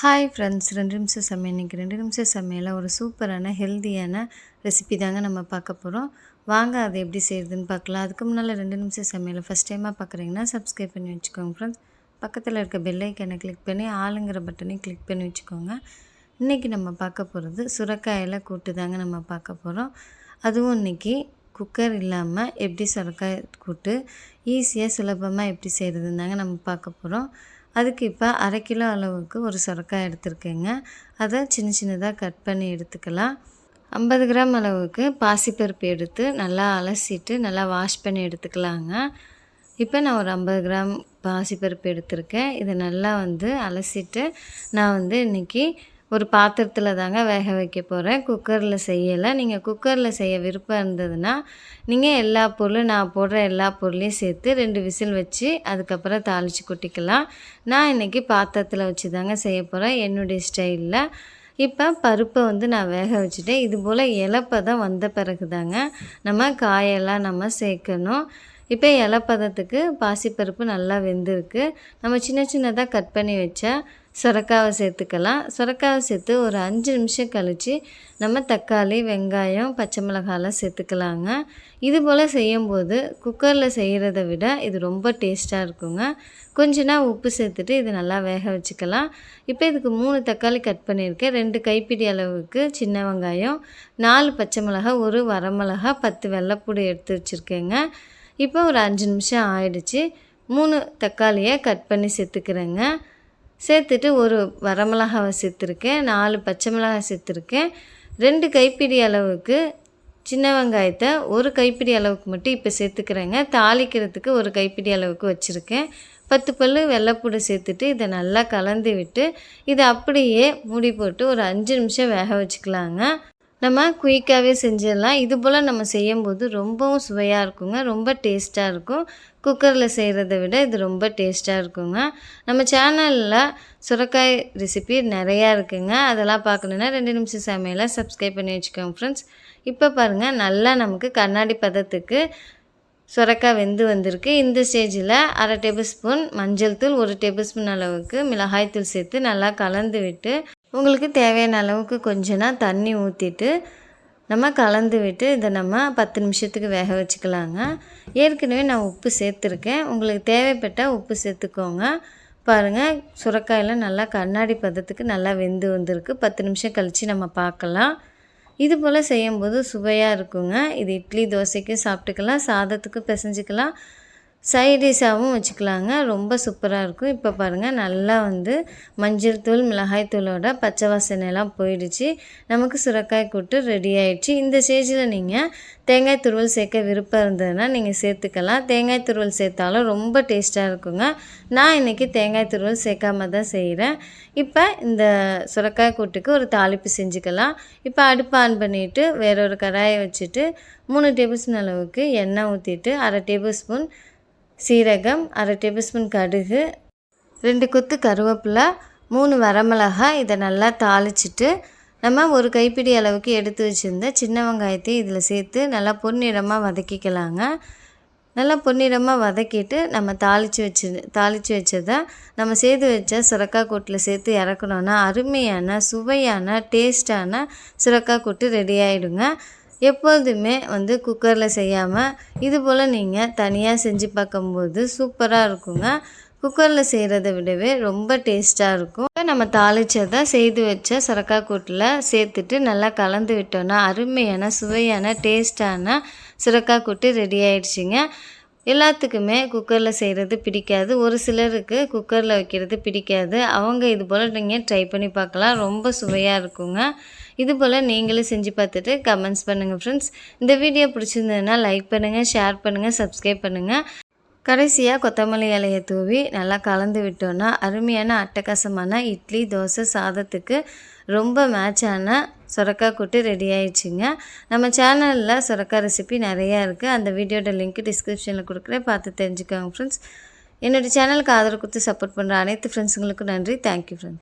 Hi friends ரெண்டு நிமிஷம் சமையல். இன்றைக்கி ரெண்டு நிமிஷம் சமையலில் ஒரு சூப்பரான ஹெல்த்தியான ரெசிபி தாங்க நம்ம பார்க்க போகிறோம் வாங்க அதை எப்படி செய்கிறதுன்னு பார்க்கலாம். அதுக்கு முன்னால் ரெண்டு நிமிஷம் சமையலை ஃபஸ்ட் டைமாக பார்க்குறீங்கன்னா சப்ஸ்கிரைப் பண்ணி வச்சுக்கோங்க ஃப்ரெண்ட்ஸ் பக்கத்தில் இருக்க பெல்லைக்கனை கிளிக் பண்ணி ஆளுங்கிற பட்டனையும் கிளிக் பண்ணி வச்சுக்கோங்க. இன்றைக்கி நம்ம பார்க்க போகிறது சுரக்காயில் கூட்டு தாங்க நம்ம பார்க்க போகிறோம் அதுவும் இன்றைக்கி குக்கர் இல்லாமல் எப்படி சுரக்காய் கூட்டு ஈஸியாக சுலபமாக எப்படி செய்கிறதுன்னு தாங்க நம்ம பார்க்க போகிறோம் அதுக்கு இப்போ அரை கிலோ அளவுக்கு ஒரு சுரக்காய் எடுத்துருக்கேங்க. அதை சின்ன சின்னதாக கட் பண்ணி எடுத்துக்கலாம். ஐம்பது கிராம் அளவுக்கு பாசிப்பருப்பு எடுத்து நல்லா அலசிட்டு நல்லா வாஷ் பண்ணி எடுத்துக்கலாங்க. இப்போ நான் ஒரு ஐம்பது கிராம் பாசிப்பருப்பு எடுத்திருக்கேன். இதை நல்லா வந்து அலசிட்டு நான் வந்து இன்றைக்கி ஒரு பாத்திரத்தில் தாங்க வேக வைக்க போகிறேன் குக்கரில் செய்யலை. நீங்கள் குக்கரில் செய்ய விருப்பம் இருந்ததுன்னா நீங்கள் எல்லா பொருளும் நான் போடுற எல்லா பொருளையும் சேர்த்து ரெண்டு விசில் வச்சு அதுக்கப்புறம் தாளித்து கொட்டிக்கலாம். நான் இன்றைக்கி பாத்திரத்தில் வச்சு தாங்க செய்ய போகிறேன் என்னுடைய ஸ்டைலில். இப்போ பருப்பை வந்து நான் வேக வச்சுட்டேன். இது போல் இலப்பதம் வந்த பிறகு தாங்க நம்ம காயெல்லாம் நம்ம சேர்க்கணும். இப்போ இலப்பதத்துக்கு பாசிப்பருப்பு நல்லா வெந்திருக்கு. நம்ம சின்ன சின்னதாக கட் பண்ணி வச்சா சுரக்காவை சேர்த்துக்கலாம். சுரக்காவை சேர்த்து ஒரு அஞ்சு நிமிஷம் கழித்து நம்ம தக்காளி வெங்காயம் பச்சை மிளகாலாம் சேர்த்துக்கலாங்க. இது போல் செய்யும்போது குக்கரில் செய்கிறத விட இது ரொம்ப டேஸ்ட்டாக இருக்குங்க. கொஞ்ச நாள் உப்பு சேர்த்துட்டு இது நல்லா வேக வச்சுக்கலாம். இப்போ இதுக்கு மூணு தக்காளி கட் பண்ணியிருக்கேன். ரெண்டு கைப்பிடி அளவுக்கு சின்ன வெங்காயம் நாலு பச்சை மிளகா ஒரு வரமிளகா பத்து வெள்ளைப்பூடி எடுத்து வச்சுருக்கேங்க. இப்போ ஒரு அஞ்சு நிமிஷம் ஆயிடுச்சு. மூணு தக்காளியை கட் பண்ணி சேர்த்துக்கிறேங்க. சேர்த்துட்டு ஒரு வரமிளகாவை சேர்த்துருக்கேன் நாலு பச்சை மிளகாய் சேர்த்துருக்கேன். ரெண்டு கைப்பிடி அளவுக்கு சின்ன வெங்காயத்தை ஒரு கைப்பிடி அளவுக்கு மட்டும் இப்போ சேர்த்துக்கிறேங்க. தாளிக்கிறதுக்கு ஒரு கைப்பிடி அளவுக்கு வச்சுருக்கேன். பத்து பல் வெள்ளைப்பூடு சேர்த்துட்டு இதை நல்லா கலந்து விட்டு இதை அப்படியே மூடி போட்டு ஒரு அஞ்சு நிமிஷம் வேக வச்சுக்கலாங்க. நம்ம குயிக்காகவே செஞ்சிடலாம். இது போல் நம்ம செய்யும்போது ரொம்பவும் சுவையாக இருக்குங்க. ரொம்ப டேஸ்ட்டாக இருக்கும். குக்கரில் செய்கிறத விட இது ரொம்ப டேஸ்ட்டாக இருக்குங்க. நம்ம சேனலில் சுரக்காய் ரெசிபி நிறையா இருக்குங்க. அதெல்லாம் பார்க்கணுன்னா ரெண்டு நிமிஷம் சமையலை சப்ஸ்கிரைப் பண்ணி வச்சுக்கோங்க ஃப்ரெண்ட்ஸ் இப்போ பாருங்கள் நல்லா நமக்கு கண்ணாடி பதத்துக்கு சுரக்காய் வெந்து வந்திருக்கு. இந்த ஸ்டேஜில் அரை டேபிள் ஸ்பூன் மஞ்சள் தூள் ஒரு டேபிள் ஸ்பூன் அளவுக்கு மிளகாய் தூள் சேர்த்து நல்லா கலந்து விட்டு உங்களுக்கு தேவையான அளவுக்கு கொஞ்சனா தண்ணி ஊற்றிட்டு நம்ம கலந்து விட்டு இதை நம்ம பத்து நிமிஷத்துக்கு வேக வச்சுக்கலாங்க. ஏற்கனவே நான் உப்பு சேர்த்துருக்கேன். உங்களுக்கு தேவைப்பட்டால் உப்பு சேர்த்துக்கோங்க. பாருங்கள் சுரக்காயெல்லாம் நல்லா கண்ணாடி பதத்துக்கு நல்லா வெந்து வந்திருக்கு. பத்து நிமிஷம் கழித்து நம்ம பார்க்கலாம். இது போல் செய்யும்போது சுவையாக இருக்குங்க. இது இட்லி தோசைக்கும் சாப்பிட்டுக்கலாம் சாதத்துக்கும் பிசைஞ்சிக்கலாம். சைடிஷாகவும் வச்சுக்கலாங்க. ரொம்ப சூப்பராக இருக்கும். இப்போ பாருங்கள் நல்லா வந்து மஞ்சள் தூள் மிளகாய் தூளோட பச்சை வாசனைலாம் போயிடுச்சு. நமக்கு சுரக்காய் கூட்டு ரெடி ஆயிடுச்சு. இந்த ஸ்டேஜில் நீங்கள் தேங்காய் துருவல் சேர்க்க விருப்பம் இருந்ததுன்னா நீங்கள் சேர்த்துக்கலாம். தேங்காய் துருவல் சேர்த்தாலும் ரொம்ப டேஸ்ட்டாக இருக்குங்க. நான் இன்றைக்கி தேங்காய் துருவல் சேர்க்காம தான் செய்கிறேன் இப்போ இந்த சுரக்காய் கூட்டுக்கு ஒரு தாளிப்பு செஞ்சுக்கலாம். இப்போ அடுப்பு ஆன் பண்ணிவிட்டு வேறொரு கடாயை வச்சுட்டு மூணு டேபிள் ஸ்பூன் அளவுக்கு எண்ணெய் ஊற்றிட்டு அரை டேபிள் ஸ்பூன் சீரகம் அரை டேபிள்ஸ்பூன் கடுகு ரெண்டு கொத்து கருவேப்பிலை மூணு வரமிளகாய் இதை நல்லா தாளிச்சிட்டு நம்ம ஒரு கைப்பிடி அளவுக்கு எடுத்து வச்சுருந்த சின்ன வெங்காயத்தை இதில் சேர்த்து நல்லா பொன்னிறமாக வதக்கிக்கலாங்க. நல்லா பொன்னிறமாக வதக்கிட்டு நம்ம தாளித்து வச்சு தாளித்து வச்சதை நம்ம சேர்த்து வச்ச சுரக்காய் கூட்டில் சேர்த்து இறக்கணுன்னா அருமையான சுவையான டேஸ்டான சுரக்காய் கூட்டு ரெடி ஆகிடுங்க எப்போதுமே வந்து குக்கரில் செய்யாமல் இது போல் நீங்கள் தனியாக செஞ்சு பார்க்கும்போது சூப்பராக இருக்குங்க. குக்கரில் செய்கிறத விடவே ரொம்ப டேஸ்ட்டாக இருக்கும். நம்ம தாளித்ததை செய்து வச்ச சுரக்காய் கூட்டில் சேர்த்துட்டு நல்லா கலந்து விட்டோன்னா அருமையான சுவையான டேஸ்டான சுரக்காய் கூட்டு ரெடி ஆயிடுச்சுங்க. எல்லாத்துக்குமே குக்கரில் செய்கிறது பிடிக்காது. ஒரு சிலருக்கு குக்கரில் வைக்கிறது பிடிக்காது. அவங்க இது போல் நீங்கள் ட்ரை பண்ணி பார்க்கலாம். ரொம்ப சுவையாக இருக்குங்க. இது போல் நீங்களும் செஞ்சு பார்த்துட்டு கமெண்ட்ஸ் பண்ணுங்கள் ஃப்ரெண்ட்ஸ் இந்த வீடியோ பிடிச்சிருந்ததுன்னா லைக் பண்ணுங்கள் ஷேர் பண்ணுங்கள் சப்ஸ்கிரைப் பண்ணுங்கள் கடைசியாக கொத்தமல்லி இலையை தூவி நல்லா கலந்து விட்டோன்னா அருமையான அட்டகாசமான இட்லி தோசை சாதத்துக்கு ரொம்ப மேட்சான சுரக்காய் கூட்டு ரெடி ஆயிடுச்சுங்க. நம்ம சேனலில் சுரக்காய் ரெசிபி நிறையா இருக்குது அந்த வீடியோட லிங்க் டிஸ்கிரிப்ஷனில் கொடுக்குறேன். பார்த்து தெரிஞ்சுக்கோங்க ஃப்ரெண்ட்ஸ் என்னோடய சேனலுக்கு ஆதரவு கொடுத்து சப்போர்ட் பண்ணுற அனைத்து ஃப்ரெண்ட்ஸுங்களுக்கும் நன்றி. Thank you friends